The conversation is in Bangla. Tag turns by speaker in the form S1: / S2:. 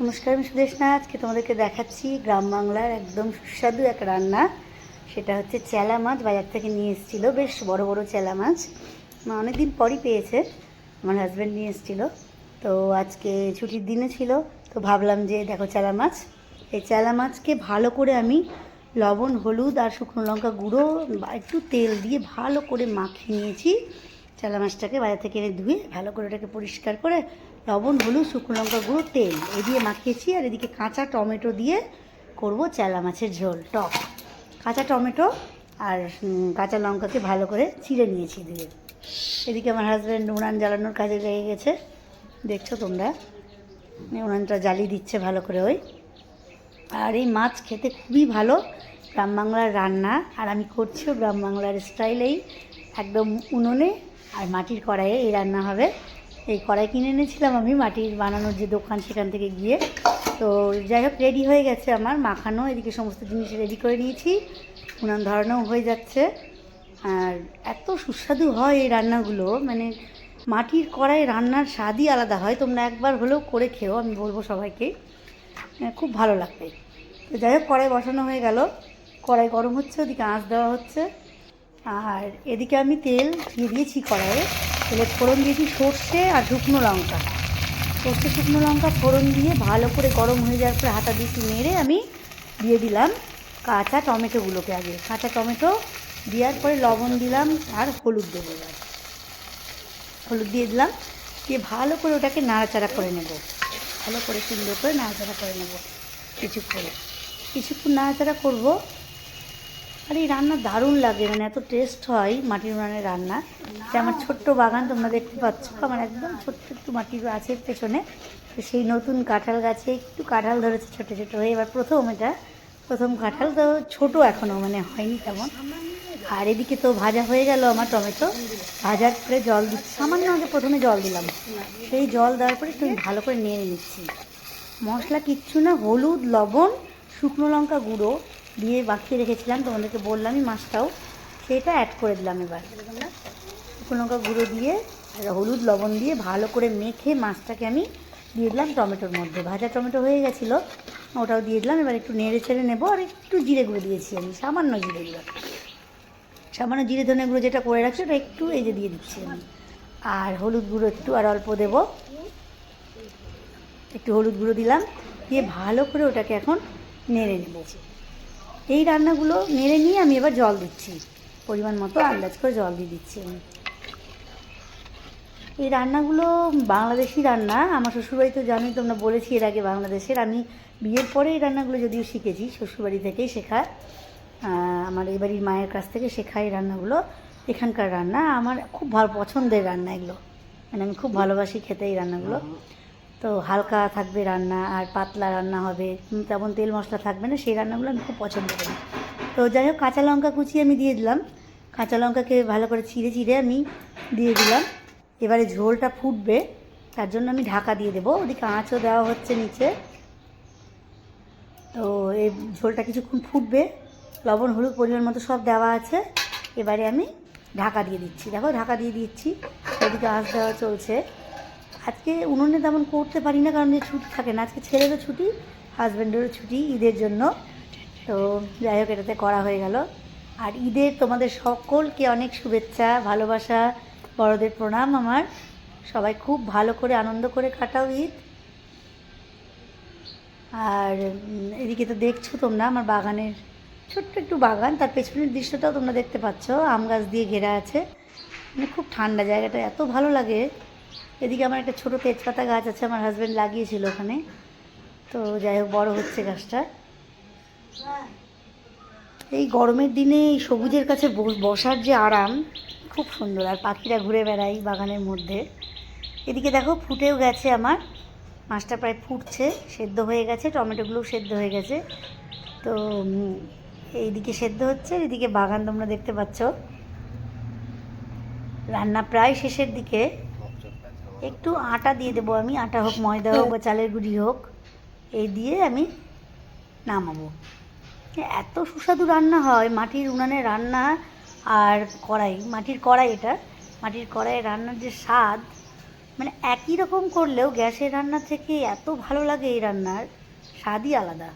S1: নমস্কার, আমি সুদেশনা আজকে তোমাদেরকে দেখাচ্ছি গ্রাম বাংলার একদম সুস্বাদু এক রান্না। সেটা হচ্ছে চেলা মাছ, বাজার থেকে নিয়ে এসেছিল। বেশ বড় বড় চেলা মাছ। মা অনেকদিন পরই পেয়েছে, আমার হাজব্যান্ড নিয়ে এসেছিল। তো আজকে ছুটির দিনে ছিল, তো ভাবলাম যে দেখো চেলা মাছ। এই চেলা মাছকে ভালো করে আমি লবণ, হলুদ আর শুকনো লঙ্কা গুঁড়ো একটু তেল দিয়ে ভালো করে মাখিয়ে নিয়েছি। চালা মাছটাকে বাজার থেকে এনে ধুয়ে ভালো করে ওটাকে পরিষ্কার করে লবণ, হলুদ, শুকনো লঙ্কা গুঁড়ো, তেল এ দিয়ে মাখিয়েছি আর এদিকে কাঁচা টমেটো দিয়ে করব চেলা মাছের ঝোল, টক। কাঁচা টমেটো আর কাঁচা লঙ্কাকে ভালো করে চিড়ে নিয়েছি দিয়ে এদিকে আমার হাজব্যান্ড উনান জ্বালানোর কাজে লেগে গেছে। দেখছ তোমরা? উনানটা জ্বালিয়ে দিচ্ছে ভালো করে ওই। আর এই মাছ খেতে খুবই ভালো। গ্রাম বাংলার রান্না। আর আমি করছিও গ্রাম বাংলার স্টাইলেই একদম উনুনে আর মাটির কড়াইয়ে এই রান্না হবে। এই কড়াই কিনে এনেছিলাম আমি মাটির বানানোর যে দোকান সেখান থেকে গিয়ে। তো যাই হোক রেডি হয়ে গেছে আমার মাখানো এদিকে সমস্ত জিনিস রেডি করে নিয়েছি। উনান ধরানোও হয়ে যাচ্ছে। আর এত সুস্বাদু হয় এই রান্নাগুলো মানে মাটির কড়াই রান্নার স্বাদই আলাদা হয়। তোমরা একবার হলেও করে খেও আমি বলব সবাইকে। হ্যাঁ, খুব ভালো লাগবে। তো যাই হোক কড়াই বসানো হয়ে গেল। কড়াই গরম হচ্ছে ওদিকে আঁচ দেওয়া হচ্ছে। আর এদিকে আমি তেল দিয়ে দিয়েছি কড়াইয়ে। তেলে ফোড়ন দিয়েছি সর্ষে আর শুকনো লঙ্কা। সর্ষে, শুকনো লঙ্কা ফোড়ন দিয়ে ভালো করে গরম হয়ে যাওয়ার পরে হাতা দিয়ে নেড়ে আমি দিয়ে দিলাম কাঁচা টমেটোগুলোকে আগে। কাঁচা টমেটো দেওয়ার পরে লবণ দিলাম আর হলুদ দেবো হলুদ দিয়ে দিলাম, দিয়ে ভালো করে ওটাকে নাড়াচাড়া করে নেব। ভালো করে সুন্দর করে নাড়াচাড়া করে নেব কিছুক্ষণ। কিছুক্ষণ নাড়াচাড়া করব আর এই রান্না দারুণ লাগে মানে এত টেস্ট হয় মাটির উনানের রান্না। যে আমার ছোট্ট বাগান তোমরা দেখতে পাচ্ছ আমার একদম ছোট্ট একটু মাটির গাছের পেছনে। তো সেই নতুন কাঁঠাল গাছে একটু কাঁঠাল ধরেছে ছোটো ছোটো হয়ে এবার প্রথম এটা প্রথম কাঁঠাল তো ছোটো এখনও মানে হয়নি তেমন। আর এদিকে তো ভাজা হয়ে গেল আমার টমেটো ভাজার পরে জল দিচ্ছি সামান্য আগে প্রথমে জল দিলাম। সেই জল দেওয়ার পরে একটু ভালো করে নেড়ে নিচ্ছি। মশলা কিচ্ছু না হলুদ লবণ শুকনো লঙ্কা গুঁড়ো দিয়ে মাখিয়ে রেখেছিলাম তোমাদেরকে বললামই মাছটাও। সেটা অ্যাড করে দিলাম এবার। লঙ্কা গুঁড়ো দিয়ে আর হলুদ লবণ দিয়ে ভালো করে মেখে মাছটাকে আমি দিয়ে দিলাম টমেটোর মধ্যে। ভাজা টমেটো হয়ে গেছিল, ওটাও দিয়ে দিলাম। এবার একটু নেড়ে ছেড়ে নেব আর একটু জিরে গুঁড়ো দিয়েছি আমি, সামান্য জিরে গুঁড়ো। সামান্য জিরে ধনে গুঁড়ো যেটা করে রাখছি, ওটা একটু এই যে দিয়ে দিচ্ছি আমি। আর হলুদ গুঁড়ো একটু আর অল্প দেবো। একটু হলুদ গুঁড়ো দিলাম, দিয়ে ভালো করে ওটাকে এখন নেড়ে নেব। এই রান্নাগুলো নেড়ে নিয়ে আমি এবার জল দিচ্ছি। পরিমাণ মতো আন্দাজ করে জল দিয়ে দিচ্ছি আমি। এই রান্নাগুলো বাংলাদেশি রান্না, আমার শ্বশুরবাড়ি তো জানোই, তোমরা বলেছি এর আগে বাংলাদেশের। আমি বিয়ের পরে এই রান্নাগুলো যদিও শিখেছি, শ্বশুরবাড়ি থেকেই শেখা। আমার এই বাড়ির মায়ের কাছ থেকে শেখা এই রান্নাগুলো। এখানকার রান্না আমার খুব ভালো, পছন্দের রান্না এগুলো। মানে আমি খুব ভালোবাসি খেতে এই রান্নাগুলো। তো হালকা থাকবে রান্না আর পাতলা রান্না হবে। তেমন তেল মশলা থাকবে না, সেই রান্নাগুলো আমি খুব পছন্দ করি। তো যাই হোক, কাঁচা লঙ্কা কুচিয়ে আমি দিয়ে দিলাম। কাঁচা লঙ্কাকে ভালো করে চিড়ে চিড়ে আমি দিয়ে দিলাম। এবারে ঝোলটা ফুটবে, তার জন্য আমি ঢাকা দিয়ে দেবো। ওদিকে আঁচও দেওয়া হচ্ছে নিচে। তো এই ঝোলটা কিছুক্ষণ ফুটবে। লবণ, হলুদ পরিমাণ মতো সব দেওয়া আছে। এবারে আমি ঢাকা দিয়ে দিচ্ছি। দেখো, ঢাকা দিয়ে দিচ্ছি। ওদিকে আঁচ দেওয়া চলছে। আজকে উনুনে তেমন করতে পারি না, কারণ যে ছুটি থাকে না। আজকে ছেলেরও ছুটি হাজব্যান্ডেরও ছুটি ঈদের জন্য। তো যাই হোক, এটাতে করা হয়ে গেল। আর ঈদের তোমাদের সকলকে অনেক শুভেচ্ছা, ভালোবাসা, বড়দের প্রণাম আমার। সবাই খুব ভালো করে, আনন্দ করে কাটাও ঈদ। আর এদিকে তো দেখছ তোমরা, আমার বাগানের ছোট্ট একটু বাগান, তার পেছনের দৃশ্যটাও তোমরা দেখতে পাচ্ছ। আম গাছ দিয়ে ঘেরা আছে। মানে খুব ঠান্ডা জায়গাটা, এত ভালো লাগে। এদিকে আমার একটা ছোটো তেজপাতা গাছ আছে, আমার হাজব্যান্ড লাগিয়েছিল ওখানে। তো যাই হোক, বড়ো হচ্ছে গাছটা। এই গরমের দিনে এই সবুজের কাছে বস- বসার যে আরাম, খুব সুন্দর। আর পাখিরা ঘুরে বেড়ায় বাগানের মধ্যে। এদিকে দেখো, ফুটেও গেছে আমার। মাছটা প্রায় ফুটছে, সেদ্ধ হয়ে গেছে, টমেটোগুলোও সেদ্ধ হয়ে গেছে। তো এইদিকে সেদ্ধ হচ্ছে, এদিকে বাগান তোমরা দেখতে পাচ্ছ। রান্না প্রায় শেষের দিকে। একটু আটা দিয়ে দেবো আমি, আটা হোক, ময়দা হোক বা চালের গুঁড়ি হোক, এই দিয়ে আমি নামাবো। এত সুস্বাদু রান্না হয়, মাটির উনানে রান্না আর কড়াই, মাটির কড়াই এটা, মাটির কড়াইয়ে রান্নার যে স্বাদ মানে একই রকম করলেও গ্যাসের রান্না থেকে এত ভালো লাগে এই রান্নার, স্বাদই আলাদা।